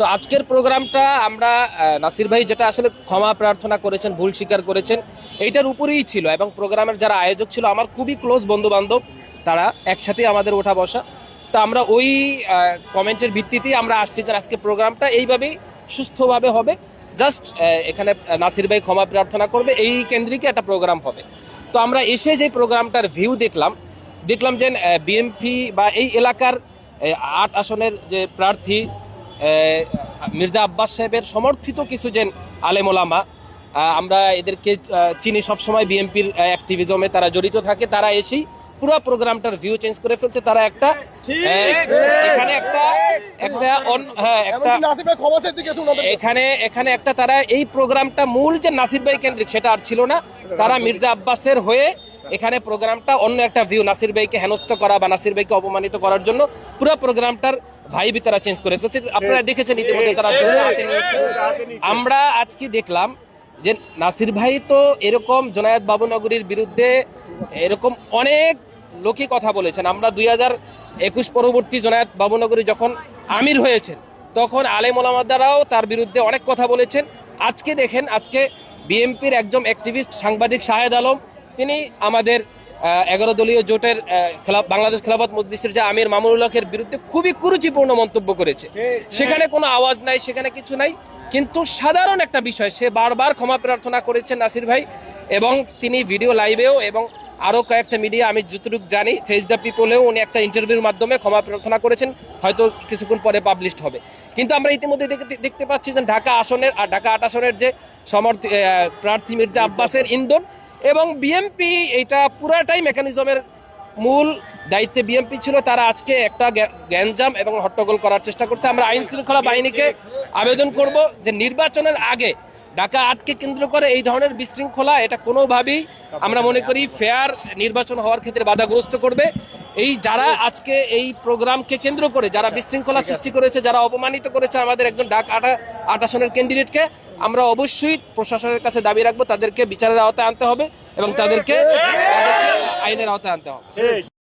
তো আজকের প্রোগ্রামটা আমরা নাসির ভাই যেটা আসলে ক্ষমা প্রার্থনা করেছেন, ভুল স্বীকার করেছেন, এইটার উপরেই ছিল এবং প্রোগ্রামের যারা আয়োজক ছিল আমার খুবই ক্লোজ বন্ধু বান্ধব তারা একসাথে আমাদের ওঠা বসা। তো আমরা ওই কমেন্টের ভিত্তিতেই আমরা আসছি যে আজকে প্রোগ্রামটা এইভাবেই সুস্থভাবে হবে। জাস্ট এখানে নাসির ভাই ক্ষমা প্রার্থনা করবে, এই কেন্দ্রিকে একটা প্রোগ্রাম হবে। তো আমরা এসে যে প্রোগ্রামটার ভিউ দেখলাম দেখলাম যে বিএমপি বা এই এলাকার আট আসনের যে প্রার্থী মির্জা আব্বাস সাহেবের সমর্থিত কিছু যে আলেমোলামা আমরা এদেরকে চিনি সবসময় বিএনপির অ্যাক্টিভিজমে তারা জড়িত থাকে। তারা এসেই পুরো প্রোগ্রামটার ভিউ চেঞ্জ করে ফেলছে। তারা একটা এখানে একটা একটা হ্যাঁ একটা এখানে এখানে একটা তারা এই প্রোগ্রামটা মূল যে নাসির ভাই কেন্দ্রিক সেটা আর ছিল না। তারা মির্জা আব্বাসের হয়ে এখানে প্রোগ্রামটা অন্য একটা ভিউ নাসির ভাইকে হেনস্থ করা বা নাসির ভাইকে অপমানিত করার জন্য পুরো প্রোগ্রামটার ভাইবি তারা চেঞ্জ করে ফেলছে আপনারা দেখেছেন ইতিমধ্যে তারা আমরা আজকে দেখলাম যে নাসির ভাই তো এরকম জনায়েত বাবুনগরীর বিরুদ্ধে এরকম অনেক লোকই কথা বলেছেন। আমরা দুই হাজার একুশ পরবর্তী জনায়েত বাবুনগরী যখন আমির হয়েছেন, তখন আলেম ওলামাদারাও তার বিরুদ্ধে অনেক কথা বলেছেন। আজকে দেখেন, আজকে বিএনপির একজন অ্যাক্টিভিস্ট সাংবাদিক শাহেদ আলম তিনি আমাদের এগারো দলীয় জোটের খেলা বাংলাদেশ খেলাফত মজলিসের যে আমির মামুনুল হকের বিরুদ্ধে খুবই কুরুচিপূর্ণ মন্তব্য করেছে। সেখানে কোনো আওয়াজ নাই সেখানে কিছু নাই কিন্তু সাধারণ একটা বিষয় সে বারবার ক্ষমা প্রার্থনা করেছেন নাসির ভাই এবং তিনি ভিডিও লাইভেও এবং আরও কয়েকটা মিডিয়া আমি যতটুকু জানি ফেস দ্য পিপলেও উনি একটা ইন্টারভিউর মাধ্যমে ক্ষমা প্রার্থনা করেছেন হয়তো কিছুক্ষণ পরে পাবলিশড হবে। কিন্তু আমরা ইতিমধ্যে দেখতে পাচ্ছি যে ঢাকা আসনের আর ঢাকা আট আসনের যে সমর্থ প্রার্থী মির্জা আব্বাসের ইন্ধন এবং বিএমপি এটা পুরাটাই মেকানিজমের মূল দায়িত্বে বিএমপি ছিল। তারা আজকে একটা গ্যা- গ্যাঞ্জাম এবং হট্টগোল করার চেষ্টা করছে। আমরা আইন শৃঙ্খলা বাহিনীকে আবেদন করব যে নির্বাচনের আগে ঢাকা আটকে কেন্দ্র করে এই ধরনের বিশৃঙ্খলা এটা কোনোভাবেই আমরা মনে করি ফেয়ার নির্বাচন হওয়ার ক্ষেত্রে বাধাগ্রস্ত করবে। এই যারা আজকে এই প্রোগ্রামকে কেন্দ্র করে যারা বিশৃঙ্খলা সৃষ্টি করেছে, যারা অপমানিত করেছে আমাদের একজন ডাক আটা, আট আসনের ক্যান্ডিডেটকে আমরা অবশ্যই প্রশাসনের কাছে দাবি রাখব তাদেরকে বিচারের আওতায় আনতে হবে এবং তাদেরকে আইনের আওতায় আনতে হবে।